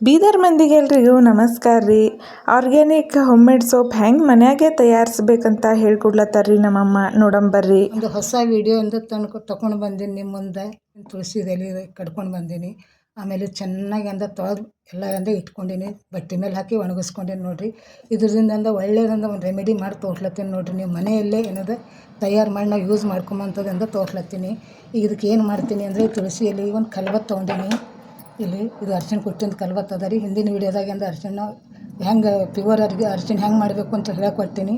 ಬೀದರ್ ಮಂದಿಗೆಲ್ರಿಗೂ ನಮಸ್ಕಾರ ರೀ. Organic homemade soap ಹೆಂಗೆ ಮನ್ಯಾಗೆ ತಯಾರಿಸ್ಬೇಕಂತ ಹೇಳ್ಕೊಡ್ಲತ್ತಾರ ರೀ ನಮ್ಮಮ್ಮ ನೋಡಂಬರ್ರಿ ಒಂದು ಹೊಸ ವಿಡಿಯೋ ಅಂತ ತನ್ಕೊ ತಗೊಂಡು ಬಂದೀನಿ ನಿಮ್ಮ ಮುಂದೆ. ತುಳಸಿ ಎಲೆ ಕಡ್ಕೊಂಡು ಬಂದೀನಿ. ಆಮೇಲೆ ಚೆನ್ನಾಗಿ ಅಂದ ತೊಳೆದು ಎಲ್ಲ ಅಂದ ಇಟ್ಕೊಂಡೀನಿ. ಬಟ್ಟೆ ಮೇಲೆ ಹಾಕಿ ಒಣಗಿಸ್ಕೊಂಡೀನಿ ನೋಡಿರಿ. ಇದ್ರದಿಂದ ಅಂದ ಒಳ್ಳೇದಂದ ಒಂದು ರೆಮಿಡಿ ಮಾಡಿ ತೋರ್ಸ್ಲತ್ತೀನಿ ನೋಡಿರಿ. ನೀವು ಮನೆಯಲ್ಲೇ ಏನದ ತಯಾರು ಮಾಡಿ ನಾವು ಯೂಸ್ ಮಾಡ್ಕೊಂಬಂಥದ್ದಂದ ತೋರ್ಸ್ಲತ್ತೀನಿ. ಈಗ ಇದಕ್ಕೆ ಏನು ಮಾಡ್ತೀನಿ ಅಂದರೆ ತುಳಸಿ ಎಲೆ ಒಂದು ಕಲ್ವತ್ತು ತೊಗೊಂಡೀನಿ. ಇಲ್ಲಿ ಇದು ಅರ್ಶಿಣ ಕುಟ್ಟಿನ ಕಲ್ವತ್ತು ಅದ ರೀ. ಹಿಂದಿನ ವೀಡಿಯೋದಾಗ ಅಂದ ಅರ್ಶಿಣ ಹೆಂಗೆ ಪ್ಯೂವರ್ ಅರ್ಗೆ ಅರ್ಶಿಣ ಹೆಂಗೆ ಮಾಡಬೇಕು ಅಂತ ಹೇಳ್ಕೊಡ್ತೀನಿ.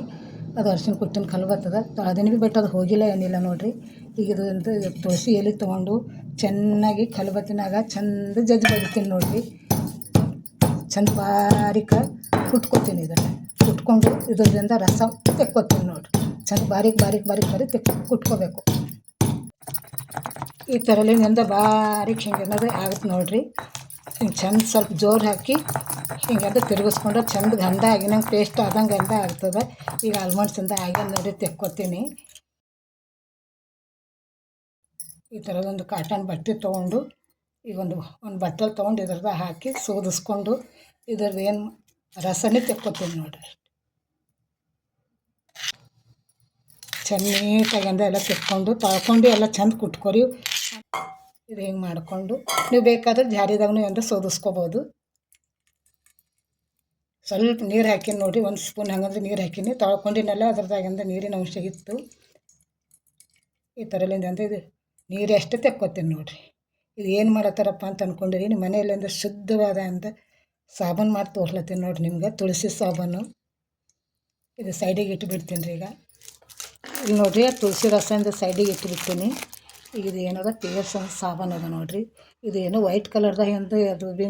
ಅದು ಅರ್ಶಿಣ ಕುಟ್ಟಿನ ಕಲ್ವತ್ತದ ಅದನ್ನು ಭೀ ಬಟ್ ಅದು ಹೋಗಿಲ್ಲ ಏನಿಲ್ಲ ನೋಡಿರಿ. ಈಗ ಇದು ತುಳಸಿ ಎಲೆ ತೊಗೊಂಡು ಚೆನ್ನಾಗಿ ಕಲ್ವತ್ತಿನಾಗ ಚಂದ ಜಜ್ಜಿ ಬಡಿತೀನಿ ನೋಡಿರಿ. ಚಂದ ಬಾರೀಕ ಕುಟ್ಕೋತೀನಿ ಇದನ್ನು. ಕುಟ್ಕೊಂಡು ಇದರಿಂದ ರಸ ತೆಕ್ಕೋತೀನಿ ನೋಡಿರಿ. ಚಂದ ಬಾರೀಕ್ ಬಾರಿಕ್ ಬಾರೀಕ್ ಬಾರಿ ತೆಕ್ ಕುಟ್ಕೋಬೇಕು. ಈ ಥರಲಿಂದ ಭಾರಿ ಹಿಂಗೆ ಅನ್ನೋದು ಆಗುತ್ತೆ ನೋಡಿರಿ. ಹಿಂಗೆ ಚಂದ ಸ್ವಲ್ಪ ಜೋರು ಹಾಕಿ ಹಿಂಗಂತ ತಿರುಗಿಸ್ಕೊಂಡು ಚಂದ ಗಂಧ ಆಗಿನಂಗೆ ಪೇಸ್ಟ್ ಆದಂಗೆ ಗಂಧ ಆಗ್ತದೆ. ಈಗ ಆಲ್ಮಂಡ್ಸಿಂದ ಆಗಿ ನೋಡಿ ತೆಕ್ಕೋತೀನಿ. ಈ ಥರದೊಂದು ಕಾಟನ್ ಬಟ್ಟೆ ತೊಗೊಂಡು, ಈಗ ಒಂದು ಒಂದು ಬಟ್ಟಲು ತೊಗೊಂಡು ಇದ್ರದ್ದು ಹಾಕಿ ಸೋದಿಸ್ಕೊಂಡು ಇದ್ರದ್ದು ಏನು ರಸನೇ ತೆಕ್ಕೋತೀನಿ ನೋಡಿರಿ. ಚೆನ್ನಾಗಿ ನೀಟಾಗಿ ಅಂದ ಎಲ್ಲ ತೆಕ್ಕೊಂಡು, ತೊಳ್ಕೊಂಡು ಎಲ್ಲ ಚಂದ ಕುಟ್ಕೊರಿ. ಇದು ಹಿಂಗೆ ಮಾಡಿಕೊಂಡು? ನೀವು ಬೇಕಾದ್ರೆ ಜಾರಿದಾಗೂ ಏನಾರ ಸೋದಿಸ್ಕೋಬೋದು. ಸ್ವಲ್ಪ ನೀರು ಹಾಕಿನಿ ನೋಡಿರಿ ಒಂದು ಸ್ಪೂನ್ ಹಂಗಂದ್ರೆ ನೀರು ಹಾಕಿನಿ ತೊಳ್ಕೊಂಡಿನಲ್ಲ ಅದ್ರದಾಗಿಂದ ನೀರಿನ ಅಂಶ ಇತ್ತು. ಈ ಥರಲಿಂದ ಅಂದರೆ ಇದು ನೀರು ಎಷ್ಟು ತೆಕ್ಕೋತೀನಿ ನೋಡಿರಿ. ಇದು ಏನು ಮಾಡತ್ತಾರಪ್ಪ ಅಂತ ಅಂದ್ಕೊಂಡಿರಿ ನಿಮ್ಮ ಮನೆಯಲ್ಲಿಂದ ಶುದ್ಧವಾದ ಅಂತ ಸಾಬೂನು ಮಾಡಿ ತೋರ್ಲತ್ತೀನಿ ನೋಡಿರಿ ನಿಮ್ಗೆ, ತುಳಸಿ ಸಾಬೂನು. ಇದು ಸೈಡಿಗೆ ಇಟ್ಟುಬಿಡ್ತೀನಿ ರೀ ಈಗ. ಈಗ ನೋಡಿರಿ, ತುಳಸಿ ರಸದಿಂದ ಸೈಡಿಗೆ ಇಟ್ಬಿಡ್ತೀನಿ. ಇದು ಏನದ ಪಿಯರ್ಸ್ ಅಂತ ಸಾಬೂನು ಅದ ನೋಡಿರಿ. ಇದು ಏನು ವೈಟ್ ಕಲರ್ದಾಗ ಎಂದು ಅದು ಭೀ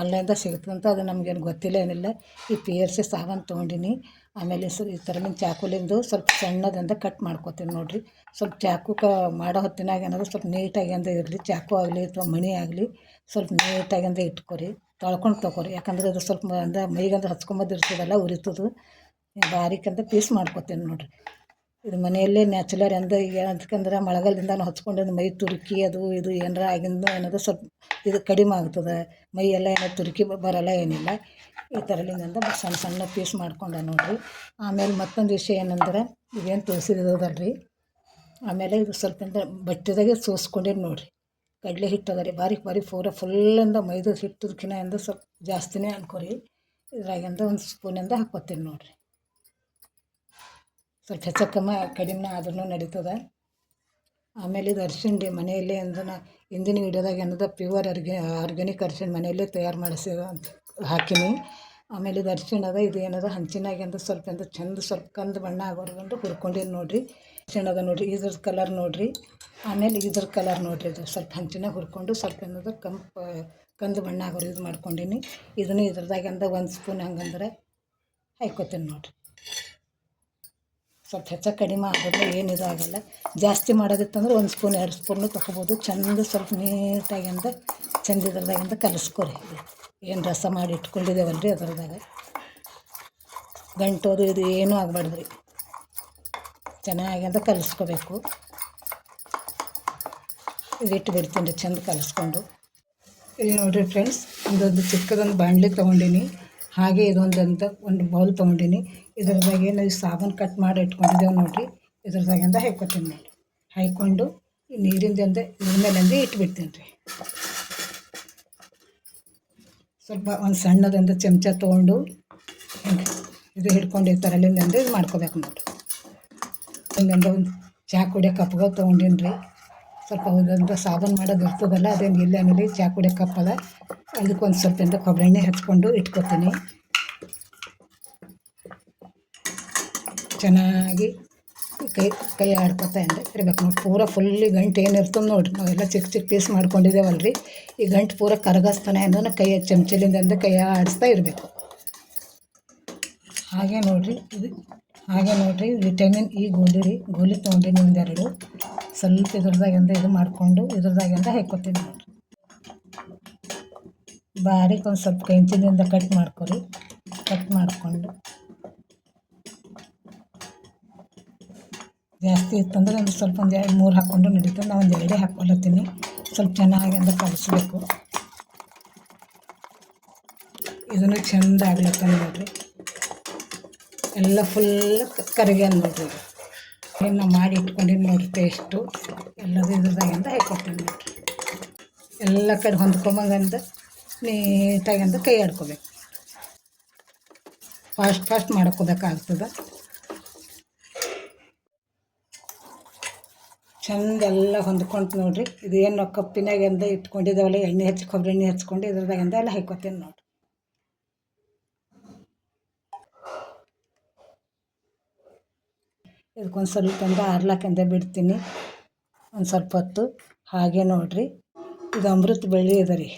ಆನ್ಲೈನ್ದಾಗ ಸಿಗುತ್ತಂತ ಅದು ನಮಗೇನು ಗೊತ್ತಿಲ್ಲ ಏನಿಲ್ಲ. ಈ ಪಿ ಎರ್ ಸಿ ಸಾಬೂನು ತೊಗೊಂಡಿನಿ. ಆಮೇಲೆ ಸ ಈ ಥರ ನಿಮ್ಮ ಚಾಕುಲಿಂದು ಸ್ವಲ್ಪ ಸಣ್ಣದಿಂದ ಕಟ್ ಮಾಡ್ಕೊತೀನಿ ನೋಡಿರಿ. ಸ್ವಲ್ಪ ಚಾಕು ಕ ಮಾಡೋ ಹೊತ್ತಿನಾಗ ಏನಾದ್ರು ಸ್ವಲ್ಪ ನೀಟಾಗಿ ಅಂದ ಇರಲಿ, ಚಾಕು ಆಗಲಿ ಅಥವಾ ಮಣಿ ಆಗಲಿ ಸ್ವಲ್ಪ ನೀಟಾಗಿ ಅಂದ ಇಟ್ಕೊರಿ. ತೊಳ್ಕೊಂಡು ತೊಗೊರಿ ಯಾಕಂದ್ರೆ ಅದು ಸ್ವಲ್ಪ ಅಂದ ಮೈಗಂದ್ರೆ ಹಚ್ಕೊಂಬಂದು ಇರ್ತದಲ್ಲ ಉರಿತದು. ಬಾರಿಕಂತ ಪೀಸ್ ಮಾಡ್ಕೊತೀನಿ ನೋಡಿರಿ. ಇದು ಮನೆಯಲ್ಲೇ ನ್ಯಾಚುಲರ್ ಎಂದ ಅದಕ್ಕಂದ್ರೆ ಮಳೆಗಾಲದಿಂದ ಹಚ್ಕೊಂಡು ಮೈ ತುರುಕಿ ಅದು ಇದು ಏನಾರ ಆಗಿಂದ ಅನ್ನೋದು ಸ್ವಲ್ಪ ಇದು ಕಡಿಮೆ ಆಗ್ತದೆ. ಮೈ ಎಲ್ಲ ಏನೋ ತುರುಕಿ ಬರೋಲ್ಲ ಏನಿಲ್ಲ. ಈ ಥರಲಿಂದ ಸಣ್ಣ ಸಣ್ಣ ಪೀಸ್ ಮಾಡ್ಕೊಂಡೆ ನೋಡಿರಿ. ಆಮೇಲೆ ಮತ್ತೊಂದು ವಿಷಯ ಏನಂದ್ರೆ ಇದೇನು ತುಳಸಿದದಲ್ಲ ರೀ ಆಮೇಲೆ ಇದು ಸ್ವಲ್ಪ ಅಂದ್ರೆ ಬಟ್ಟೆದಾಗೆ ಸೋಸ್ಕೊಂಡೇನು ನೋಡಿರಿ. ಕಡಲೆ ಹಿಟ್ಟು ಅದ ರೀ ಬಾರೀಕ್ ಬಾರೀಕ್ ಪೂರ ಫುಲ್ಲಿಂದ ಮೈದು ಹಿಟ್ಟದಕ್ಕಿಂತ ಸ್ವಲ್ಪ ಜಾಸ್ತಿನೇ ಅನ್ಕೋರಿ. ಇದ್ರಾಗಿಂದ ಒಂದು ಸ್ಪೂನಿಂದ ಹಾಕ್ಕೊತೀನಿ ನೋಡಿರಿ. ಸ್ವಲ್ಪ ಹೆಚ್ಚು ಕಮ್ಮಿ ಕಡಿಮೆ ಆದ್ರೂ ನಡೀತದೆ. ಆಮೇಲೆ ಇದು ಅರ್ಶಿಣ ಮನೆಯಲ್ಲೇ ಅಂದ್ರೆ ಇಂದಿನ ಗಿಡದಾಗ ಏನದ ಪ್ಯೂರ್ ಅರ್ಗೆ ಆರ್ಗ್ಯಾನಿಕ್ ಅರ್ಶಿಣ ಮನೆಯಲ್ಲೇ ತಯಾರು ಮಾಡಿಸಿ ಅಂತ ಹಾಕೀನಿ. ಆಮೇಲೆ ಇದು ಅರ್ಶಿಣ ಅದ, ಇದು ಏನದ, ಹಂಚಿನಾಗ ಅಂದ್ರೆ ಸ್ವಲ್ಪ ಅಂದ್ರೆ ಚಂದ ಸ್ವಲ್ಪ ಕಂದು ಬಣ್ಣ ಆಗೋರ್ಗಂಡು ಹುರ್ಕೊಂಡೀನಿ ನೋಡಿರಿ. ಅರ್ಶಿಣ ಅದ ನೋಡಿರಿ, ಇದ್ರ ಕಲರ್ ನೋಡಿರಿ. ಆಮೇಲೆ ಇದ್ರ ಕಲರ್ ನೋಡಿರಿ ಇದು, ಸ್ವಲ್ಪ ಹಂಚಿನಾಗ ಹುರ್ಕೊಂಡು ಸ್ವಲ್ಪ ಏನದ ಕಂಪ, ಕಂದು ಬಣ್ಣ ಆಗೋರು ಇದು ಮಾಡ್ಕೊಂಡೀನಿ. ಇದನ್ನು ಇದ್ರದಾಗ ಅಂದ ಒಂದು ಸ್ಪೂನ್ ಹಂಗಂದ್ರೆ ಹಾಕೋತೀನಿ ನೋಡಿರಿ. ಸ್ವಲ್ಪ ಹೆಚ್ಚು ಕಡಿಮೆ ಆಗೋದ್ರೆ ಏನು ಇದಾಗಲ್ಲ. ಜಾಸ್ತಿ ಮಾಡೋದಿತ್ತಂದ್ರೆ ಒಂದು ಸ್ಪೂನ್, ಎರಡು ಸ್ಪೂನು ತಗೋಬೋದು. ಚೆಂದ ಸ್ವಲ್ಪ ನೀಟಾಗಿ ಅಂತ ಚಂದ ಇದ್ರದಾಗಿಂದ ಕಲಿಸ್ಕೊರಿ. ಏನು ರಸ ಮಾಡಿ ಇಟ್ಕೊಂಡಿದ್ದೇವಲ್ಲ ರೀ ಅದ್ರದಾಗ. ಗಂಟೋದು ಇದು ಏನೂ ಆಗಬಾರ್ದು ರೀ ಚೆನ್ನಾಗಿ ಅಂತ ಕಲಿಸ್ಕೋಬೇಕು. ಇದು ಇಟ್ಟು ಬಿಡ್ತೀನಿ ರೀ, ಚಂದ ಕಲಿಸ್ಕೊಂಡು. ಇಲ್ಲಿ ನೋಡಿರಿ ಫ್ರೆಂಡ್ಸ್ ಇದೊಂದು ಚಿಕ್ಕದೊಂದು ಬಾಂಡ್ಲಿ ತೊಗೊಂಡೀನಿ. ಹಾಗೆ ಇದೊಂದಂತ ಒಂದು ಬೌಲ್ ತೊಗೊಂಡೀನಿ. ಇದ್ರದಾಗೆ ನಾವು ಸಾಬೂನು ಕಟ್ ಮಾಡಿ ಇಟ್ಕೊಂಡಿದ್ದೇವೆ ನೋಡಿರಿ. ಇದ್ರದಾಗಿಂದ ಹಾಕ್ಕೊತೀನಿ ನೋಡಿ ಹಾಯ್ಕೊಂಡು ನೀರಿಂದಂದ ಇದ್ರ ಮೇಲಿಂದ ಇಟ್ಬಿಡ್ತೀನಿ ರೀ. ಸ್ವಲ್ಪ ಒಂದು ಸಣ್ಣದೊಂದು ಚಮಚ ತೊಗೊಂಡು ಇದು ಹಿಡ್ಕೊಂಡು ಈ ಥರಲಿಂದ ಇದು ಮಾಡ್ಕೋಬೇಕು ನೋಡಿ ಇಲ್ಲಿಂದ ಒಂದು ಚಹಾ ಕುಡಿಯೋ ಕಪ್ಗಳು ತೊಗೊಂಡೀನಿ ರೀ ಸ್ವಲ್ಪ ಒಂದೊಂದು ಸಾಬೂನು ಮಾಡೋದು ಇರ್ತದಲ್ಲ, ಅದೇನು ಇಲ್ಲ ಅಂದರೆ ಚಹಾ ಕುಡಿಯೋ ಕಪ್ ಅದ ಅದಕ್ಕೊಂದು ಸ್ವಲ್ಪ ಎಂತ ಕೊಬ್ಬರಿ ಎಣ್ಣೆ ಹಚ್ಕೊಂಡು ಇಟ್ಕೊತೀನಿ. ಚೆನ್ನಾಗಿ ಕೈ ಕೈ ಆಡ್ಕೊತಾ ಇಂದ ಇರ್ಬೇಕು. ನೋಡಿ ಪೂರ ಫುಲ್ಲಿ ಗಂಟು ಏನು ಇರ್ತದೆ ನೋಡಿರಿ ನಾವೆಲ್ಲ ಚಿಕ್ಕ ಚಿಕ್ಕ ಪೀಸ್ ಮಾಡ್ಕೊಂಡಿದ್ದೇವಲ್ಲ ರೀ ಈ ಗಂಟು ಪೂರ ಕರಗಸ್ತಾನೆ ಅಂದ್ರೆ ಕೈ ಚಮಚಲಿಂದ ಕೈ ಆಡಿಸ್ತಾ ಇರಬೇಕು. ಹಾಗೆ ನೋಡಿರಿ, ಇದು ಹಾಗೆ ನೋಡಿರಿ, ವಿಟಮಿನ್ ಈ ಗೋಲಿ ರೀ ಗೋಲಿ ತೊಗೊಂಡಿನಿ ಒಂದೆರಡು. ಸ್ವಲ್ಪ ಇದ್ರದಾಗಿಂದ ಇದು ಮಾಡಿಕೊಂಡು ಇದ್ರದಾಗಿಂದ ಹಾಕ್ಕೊತೀನಿ ನೋಡಿರಿ. ಬಾರೀಕ್ ಒಂದು ಸ್ವಲ್ಪ ಕೆಂಚಿನಿಂದ ಕಟ್ ಮಾಡ್ಕೊರಿ. ಕಟ್ ಮಾಡಿಕೊಂಡು. ಜಾಸ್ತಿ ಇತ್ತಂದ್ರೆ ಒಂದು ಸ್ವಲ್ಪ ಒಂದು ಎರಡು ಮೂರು ಹಾಕ್ಕೊಂಡು ನಡೀತದೆ. ನಾನು ಒಂದು ಎರಡೇ ಹಾಕ್ಕೊಳತ್ತೀನಿ ಸ್ವಲ್ಪ ಚೆನ್ನಾಗಿ ಅಂದ್ರೆ ಕಲಿಸ್ಬೇಕು. ಇದನ್ನು ಚೆಂದ ಆಗ್ಲತ್ತ ನೋಡ್ರಿ. ಎಲ್ಲ ಫುಲ್ ಕರಿಗೆ ನೋಡ್ರಿ ಇನ್ನು ಮಾಡಿ ಇಟ್ಕೊಂಡಿನಿ ನೋಡ್ರಿ ಟೇಸ್ಟು ಎಲ್ಲದೂ ಇದ್ರದಾಗಿಂದ ಹಾಕ್ಕೊಡ್ತೀನಿ ನೋಡ್ರಿ. ಎಲ್ಲ ಕಡೆ ಹೊಂದ್ಕೊಂಬಂಗಂದ ನೀಟಾಗಂದ ಕೈ ಆಡ್ಕೋಬೇಕು. Fast fast ಮಾಡ್ಕೋಬೇಕಾಗ್ತದೆ. ಚಂದ ಎಲ್ಲ ಹೊಂದ್ಕೊಂತು ನೋಡ್ರಿ. ಇದು ಏನು ಕಪ್ಪಿನಾಗೆಂದ ಇಟ್ಕೊಂಡಿದ್ದಾವಲ್ಲ, ಎಣ್ಣೆ ಹಚ್ಚಿ ಕೊಬ್ಬರಿ ಎಣ್ಣೆ ಹಚ್ಕೊಂಡು ಇದ್ರದಾಗಿಂದ ಎಲ್ಲ ಹಾಕ್ಕೊತೀನಿ ನೋಡ್ರಿ. ಇದಕ್ಕೊಂದು ಸ್ವಲ್ಪ ಅಂದ ಆರ್ಲಾಕಂದ ಬಿಡ್ತೀನಿ. ಒಂದು ಸ್ವಲ್ಪ ಹೊತ್ತು. ಹಾಗೆ ನೋಡ್ರಿ. ಇದು ಅಮೃತ ಬಳ್ಳಿ ಅದ ರೀ.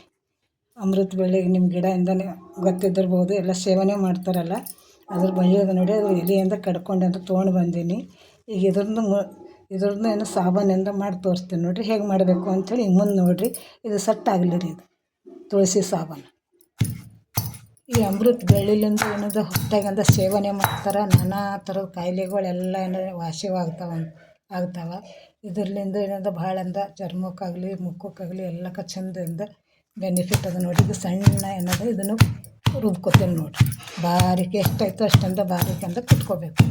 ಅಮೃತ ಬಳ್ಳಿ ನಿಮ್ಮ ಗಿಡದಿಂದನೇ ಗೊತ್ತಿದ್ದಿರ್ಬೋದು, ಎಲ್ಲ ಸೇವನೆ ಮಾಡ್ತಾರಲ್ಲ. ಅದ್ರ ಅದ ನೋಡಿ, ಅದು ಎಲೆಯಿಂದ ಕಡ್ಕೊಂಡು ಅಂತ ತೊಗೊಂಡು ಬಂದೀನಿ. ಈಗ ಇದ್ರದ್ದು ಇದ್ರದ್ದು ಏನು ಸಾಬೂನಿಂದ ಮಾಡಿ ತೋರಿಸ್ತೀನಿ ನೋಡಿರಿ, ಹೇಗೆ ಮಾಡಬೇಕು ಅಂಥೇಳಿ ಹಿಂಗೆ ಮುಂದೆ ನೋಡಿರಿ. ಇದು ಸಟ್ ಆಗಲಿ ರೀ ಇದು, ತುಳಸಿ ಸಾಬೂನು. ಈ ಅಮೃತ ಬೆಳ್ಳಿಲಿಂದ ಏನದು ಹೊಟ್ಟೆಗಂದ ಸೇವನೆ ಮಾಡ್ತಾರೆ, ನಾನಾ ಥರದ ಕಾಯಿಲೆಗಳೆಲ್ಲ ಏನೋ ವಾಸಿವಾಗ್ತಾವ, ಆಗ್ತಾವ. ಇದರಿಂದ ಏನಂದ್ರೆ ಭಾಳ ಅಂದ ಚರ್ಮಕ್ಕಾಗಲಿ, ಮುಖಕ್ಕಾಗಲಿ ಎಲ್ಲಕ್ಕ ಚಂದದಿಂದ ಬೆನಿಫಿಟ್ ಅದ ನೋಡಿ, ಇದು ಸಣ್ಣ ಏನದ, ಇದನ್ನು ರುಬ್ಕೊತೀನಿ ನೋಡಿರಿ. ಬಾರಿಕೆ ಎಷ್ಟಾಯ್ತು ಅಷ್ಟಂದ ಬಾರಿಕೆ ಅಂತ ಕುಟ್ಕೋಬೇಕು.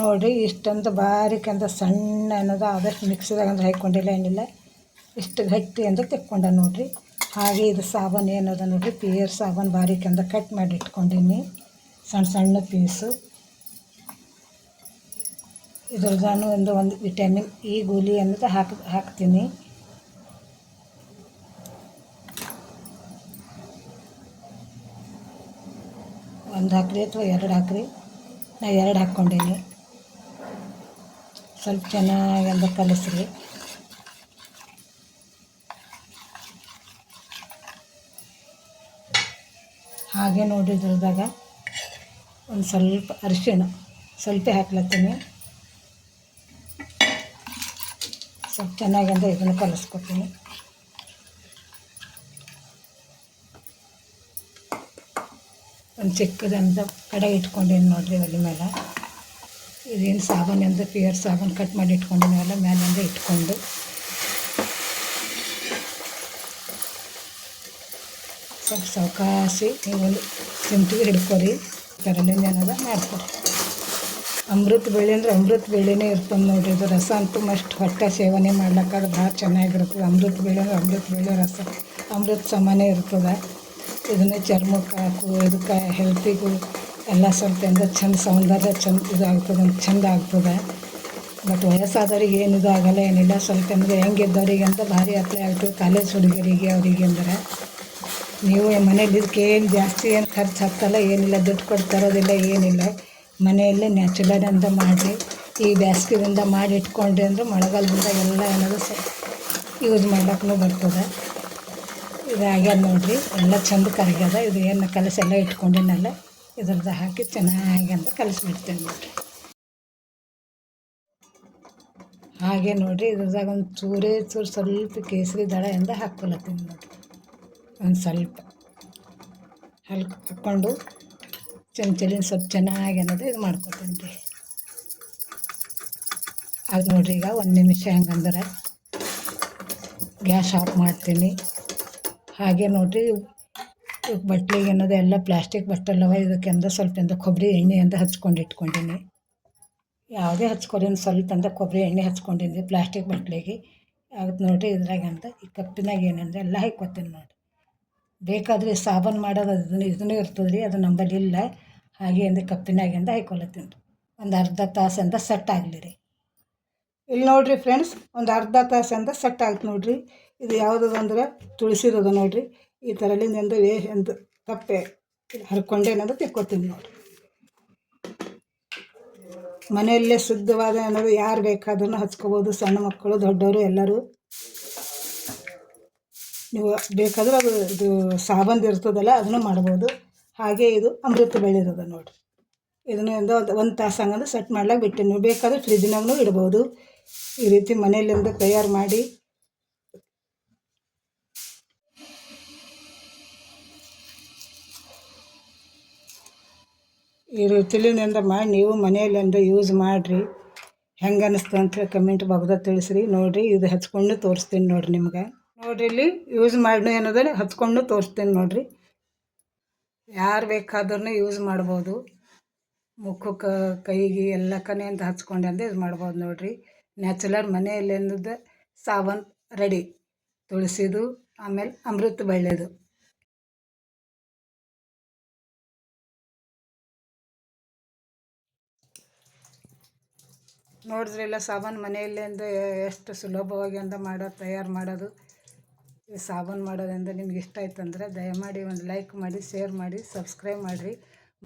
ನೋಡಿರಿ ಇಷ್ಟಂತ ಬಾರಿಕೆ ಅಂತ ಸಣ್ಣ ಏನದ, ಆದಷ್ಟು ಮಿಕ್ಸಿದಾಗ ಅಂದ್ರೆ ಹಾಕ್ಕೊಂಡಿಲ್ಲ ಏನಿಲ್ಲ. ಇಷ್ಟು ಗಟ್ಟಿ ಅಂತ ತೆಕ್ಕೊಂಡ ನೋಡಿರಿ. ಹಾಗೆ ಇದು ಸಾಬೂನು ಏನದ ನೋಡಿರಿ ಪಿಯರ್ ಸಾಬೂನು ಬಾರಿಕೆ ಅಂತ ಕಟ್ ಮಾಡಿ ಇಟ್ಕೊಂಡಿನಿ. ಸಣ್ಣ ಸಣ್ಣ ಪೀಸು ಇದ್ರದ್ದಾನು ಒಂದು ಒಂದು ವಿಟಮಿನ್ ಈ ಗೋಲಿ ಅನ್ನೋದು ಹಾಕಿ, ಹಾಕ್ತೀನಿ. ಒಂದು ಹಾಕ್ರಿ ಅಥವಾ ಎರಡು ಹಾಕ್ರಿ? ನಾ ಎರಡು ಹಾಕ್ಕೊಂಡೀನಿ. ಸ್ವಲ್ಪ ಚೆನ್ನಾಗಿ ಅಂದ ಕಲಿಸ್ರಿ. ಹಾಗೆ ನೋಡಿದ್ರದಾಗ ಒಂದು ಸ್ವಲ್ಪ ಅರಿಶಿಣ, ಸ್ವಲ್ಪ ಹಾಕ್ಲತ್ತೀನಿ. ಸ್ವಲ್ಪ ಚೆನ್ನಾಗಿ ಅಂದರೆ ಇದನ್ನು ಕಲಿಸ್ಕೊತೀನಿ ಒಂದು ಚಿಕ್ಕದಂತ ಕಡೆ ಇಟ್ಕೊಂಡೀನಿ ನೋಡಿರಿ ಒಲೆ ಮೇಲೆ. ಇದೇನು ಸಾಬೂನು ಅಂದ್ರೆ ಪಿಯರ್ ಸಾಬೂನು ಕಟ್ ಮಾಡಿ ಇಟ್ಕೊಂಡಿನಲ್ಲ ಮೇಲಿಂದ ಇಟ್ಕೊಂಡು. ಸ್ವಲ್ಪ ಸಾವಕಾಸಿ ನೀವು ಸಿಂಟಿಗೆ ಹಿಡ್ಕೊರಿ. ಕರಲಿಂದ ಏನದ ಮಾಡ್ಕೊರಿ. ಅಮೃತ ಬೆಳೆ ಅಂದ್ರೆ ಅಮೃತ ಬೆಳೆನೇ ಇರ್ತದೆ ನೋಡಿರಿ ಇದು ರಸ ಅಂತೂ ಮಸ್ಟ್ ಹೊಟ್ಟೆ ಸೇವನೆ ಮಾಡ್ಲಿಕ್ಕೆ ಅದು ಭಾಳ ಚೆನ್ನಾಗಿರ್ತದೆ ಅಮೃತ ಬೆಳೆ ಅಂದ್ರೆ ಅಮೃತ ಬೆಳೆ ರಸ. ಅಮೃತ ಸಮಾನೇ ಇರ್ತದೆ. ಇದನ್ನೇ ಚರ್ಮಕ್ಕೆ ಹಾಕು, ಇದಕ್ಕೆ ಹೆಲ್ತಿಗೂ ಎಲ್ಲ ಸ್ವಲ್ಪ ಎಂದ ಚಂದ ಸೌಂದರ್ಯ ಚಂದ ಇದಾಗ್ತದೆ ಅಂತ ಚಂದ ಆಗ್ತದೆ. ಬಟ್ ವಯಸ್ಸಾದವ್ರಿಗೆ ಏನು ಇದು ಆಗಲ್ಲ, ಏನಿಲ್ಲ. ಸ್ವಲ್ಪ ಅಂದರೆ ಹೆಂಗಿದ್ದವ್ರಿಗೆ ಅಂತ ಭಾರಿ ಅಪ್ಲೈ ಆಗ್ತದೆ ಕಾಲೇಜ್ ಹುಡುಗರಿಗೆ ಅವರಿಗೆ ಅಂದರೆ. ನೀವು ಮನೇಲಿ ಇದಕ್ಕೆ ಏನು ಜಾಸ್ತಿ ಏನು ಖರ್ಚು ಹತ್ತಲ್ಲ ಏನಿಲ್ಲ, ದುಡ್ಡು ಕೊಟ್ಟು ತರೋದಿಲ್ಲ ಏನಿಲ್ಲ. ಮನೆಯಲ್ಲೇ ನ್ಯಾಚುರಲ್ ಅಂತ ಮಾಡಿರಿ ಈ ಬೇಸಿಗೆದಿಂದ ಮಾಡಿ ಇಟ್ಕೊಂಡ್ರಿ ಅಂದ್ರೆ ಮಳೆಗಾಲದಿಂದ ಎಲ್ಲ ಏನಾದರೂ ಸ ಯೂಸ್ ಮಾಡೋಕ್ಕೂ ಬರ್ತದೆ. ಇದು ಆಗ್ಯದ ನೋಡಿರಿ, ಎಲ್ಲ ಚಂದ ಕರಗ್ಯದ. ಇದು ಏನು ಕಲಸಿ ಎಲ್ಲ ಇಟ್ಕೊಂಡಿನಲ್ಲ, ಇದ್ರದ್ದು ಹಾಕಿ ಚೆನ್ನಾಗಿ ಅಂತ ಕಲಿಸ್ಬಿಡ್ತೇನೆ ನೋಡಿರಿ. ಹಾಗೆ ನೋಡಿರಿ, ಇದ್ರದಾಗ ಒಂದು ಚೂರೇ ಚೂರು ಸ್ವಲ್ಪ ಕೇಸರಿ ದಳೆಯಿಂದ ಹಾಕ್ಕೊಳತ್ತೀನಿ ನೋಡಿರಿ. ಒಂದು ಸ್ವಲ್ಪ. ಹಲ್ಕೊಂಡು ಹಾಕ್ಕೊಂಡು ಸ್ವಲ್ಪ ಚೆನ್ನಾಗಿ ಅನ್ನೋದು ಇದು ಮಾಡ್ಕೊತೀನಿ ರೀ. ಅದು ನೋಡಿರಿ ಈಗ ಒಂದು ನಿಮಿಷ ಹೆಂಗಂದ್ರೆ ಗ್ಯಾಸ್ ಆಫ್ ಮಾಡ್ತೀನಿ. ಹಾಗೆ ನೋಡಿರಿ ಬಟ್ಲಿಗೆ ಅನ್ನೋದು ಎಲ್ಲ ಪ್ಲಾಸ್ಟಿಕ್ ಬಟ್ಟಲವ ಇದಕ್ಕೆ ಅಂದ ಸ್ವಲ್ಪ ಎಂದ ಕೊಬ್ಬರಿ ಎಣ್ಣೆ ಅಂತ ಹಚ್ಕೊಂಡು ಇಟ್ಕೊಂಡಿನಿ. ಯಾವುದೇ ಹಚ್ಕೊಡಿ ಒಂದು ಸ್ವಲ್ಪ ಅಂತ ಕೊಬ್ಬರಿ ಎಣ್ಣೆ ಹಚ್ಕೊಂಡಿನಿ ಪ್ಲಾಸ್ಟಿಕ್ ಬಟ್ಲಿಗೆ ಅದು ನೋಡಿರಿ ಇದ್ರಾಗ ಅಂತ ಈ ಕಪ್ಪಿನಾಗ ಏನಂದ್ರೆ ಎಲ್ಲ ಹಾಕ್ಕೊತೀನಿ ನೋಡಿ ಬೇಕಾದರೆ ಸಾಬನ್ ಮಾಡೋದು ಅದನ್ನು ಇದನ್ನೂ ಇರ್ತದೆ ರೀ ಅದು ನಂಬಲ್ಲಿ ಇಲ್ಲ. ಹಾಗೆ ಅಂದರೆ ಕಪ್ಪಿನಾಗಿಂದ ಹಾಕೊಳತ್ತೀನಿ ರೀ. ಒಂದು ಅರ್ಧ ತಾಸು ಅಂತ ಸೆಟ್ ಆಗಲಿ ರೀ. ಇಲ್ಲಿ ನೋಡಿರಿ ಫ್ರೆಂಡ್ಸ್ ಒಂದು ಅರ್ಧ ತಾಸು ಅಂತ ಸೆಟ್ ಆಯ್ತು ನೋಡಿರಿ. ಇದು ಯಾವುದದು ಅಂದ್ರೆ ತುಳಸಿದದ ನೋಡಿರಿ. ಈ ಥರಲಿಂದ ವೇ ಎಂದು ತಪ್ಪೆ. ಹರ್ಕೊಂಡೇನಂದ್ರೆ ತಿಕ್ಕೋತೀನಿ ನೋಡಿರಿ. ಮನೆಯಲ್ಲೇ ಶುದ್ಧವಾದ ಅನ್ನೋದು ಯಾರು ಬೇಕಾದ್ರೂ ಹಚ್ಕೋಬೋದು. ಸಣ್ಣ ಮಕ್ಕಳು, ದೊಡ್ಡವರು, ಎಲ್ಲರೂ. ನೀವು ಬೇಕಾದ್ರೆ ಅದು ಇದು ಸಾಬಂದು ಇರ್ತದಲ್ಲ, ಅದನ್ನು ಮಾಡ್ಬೋದು. ಹಾಗೆ ಇದು ಅಮೃತ ಬೆಳೆದಿರೋದು ನೋಡಿರಿ. ಇದನ್ನು ಒಂದು ಒಂದು ತಾಸು ಹಂಗಂದ್ರೆ ಸೆಟ್ ಮಾಡ್ಲಾಕ ಬಿಟ್ಟು. ನೀವು ಬೇಕಾದ್ರೆ ಫ್ರಿಜ್ನಾಗೂ ಇಡ್ಬೋದು. ಈ ರೀತಿ ಮನೆಯಲ್ಲಿಂದ ತಯಾರು ಮಾಡಿ ಈ ರೀತಿಲಿಂದ ಮಾಡಿ ನೀವು ಮನೆಯಲ್ಲಿಂದ ಯೂಸ್ ಮಾಡಿರಿ. ಹೆಂಗೆ ಅನಿಸ್ತು ಅಂತ ಕಮೆಂಟ್ ಬಾಕ್ಸ್ದಾಗ ತಿಳಿಸ್ರಿ. ನೋಡಿರಿ, ಇದು ಹಚ್ಕೊಂಡು ತೋರಿಸ್ತೀನಿ ನೋಡಿರಿ ನಿಮ್ಗೆ. ನೋಡಿರಿ ಇಲ್ಲಿ ಯೂಸ್ ಮಾಡಿ ಏನದ ಹಚ್ಕೊಂಡು ತೋರಿಸ್ತೀನಿ ನೋಡಿರಿ. ಯಾರು ಬೇಕಾದ್ರೂ ಯೂಸ್ ಮಾಡ್ಬೋದು. ಮುಖಕ್ಕೆ, ಕೈಗೆ ಎಲ್ಲಕ್ಕನೇ ಅಂತ ಹಚ್ಕೊಂಡು ಇದು ಮಾಡ್ಬೋದು ನೋಡಿರಿ. ಮನೆಯಲ್ಲಿ ಮನೆಯಲ್ಲಿಂದದ ಸಾಬೂನು ರೆಡಿ ತುಳಸಿದು, ಆಮೇಲೆ ಅಮೃತ ಬಳ್ಳಿದು. ನೋಡಿದ್ರೆಲ್ಲ ಸಾಬೂನು ಮನೆಯಲ್ಲಿಂದ ಎಷ್ಟು ಸುಲಭವಾಗಿ ಅಂತ ಮಾಡೋದು ತಯಾರು ಮಾಡೋದು. ಈ ಸಾಬೂನು ಮಾಡೋದಂದ್ರೆ ನಿಮ್ಗೆ ಇಷ್ಟ ಆಯ್ತಂದ್ರೆ ದಯಮಾಡಿ ಒಂದು ಲೈಕ್ ಮಾಡಿ, ಶೇರ್ ಮಾಡಿ, ಸಬ್ಸ್ಕ್ರೈಬ್ ಮಾಡಿರಿ.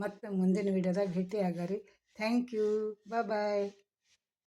ಮತ್ತು ಮುಂದಿನ ವೀಡಿಯೋದಾಗ ಭೇಟಿ ಆಗರಿ ಥ್ಯಾಂಕ್ ಯು. ಬಾಯ್.